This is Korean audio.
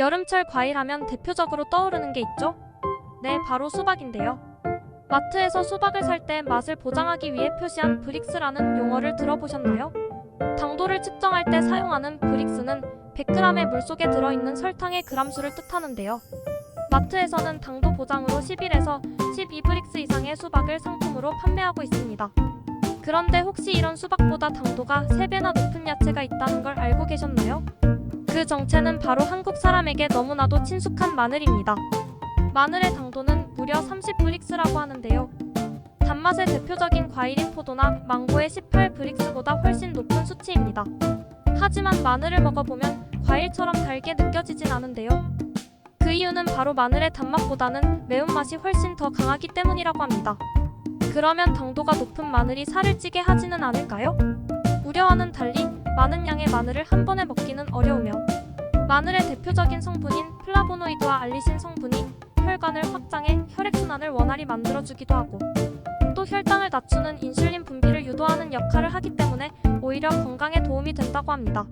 여름철 과일하면 대표적으로 떠오르는 게 있죠? 네, 바로 수박인데요. 마트에서 수박을 살 때 맛을 보장하기 위해 표시한 브릭스라는 용어를 들어보셨나요? 당도를 측정할 때 사용하는 브릭스는 100g의 물 속에 들어있는 설탕의 그람수를 뜻하는데요. 마트에서는 당도 보장으로 11에서 12브릭스 이상의 수박을 상품으로 판매하고 있습니다. 그런데 혹시 이런 수박보다 당도가 3배나 높은 야채가 있다는 걸 알고 계셨나요? 그 정체는 바로 한국 사람에게 너무나도 친숙한 마늘입니다. 마늘의 당도는 무려 30브릭스라고 하는데요. 단맛의 대표적인 과일인 포도나 망고의 18브릭스보다 훨씬 높은 수치입니다. 하지만 마늘을 먹어보면 과일처럼 달게 느껴지진 않은데요. 그 이유는 바로 마늘의 단맛보다는 매운맛이 훨씬 더 강하기 때문이라고 합니다. 그러면 당도가 높은 마늘이 살을 찌게 하지는 않을까요? 우려와는 달리 많은 양의 마늘을 한 번에 먹기는 어려우며 마늘의 대표적인 성분인 플라보노이드와 알리신 성분이 혈관을 확장해 혈액순환을 원활히 만들어주기도 하고 또 혈당을 낮추는 인슐린 분비를 유도하는 역할을 하기 때문에 오히려 건강에 도움이 된다고 합니다.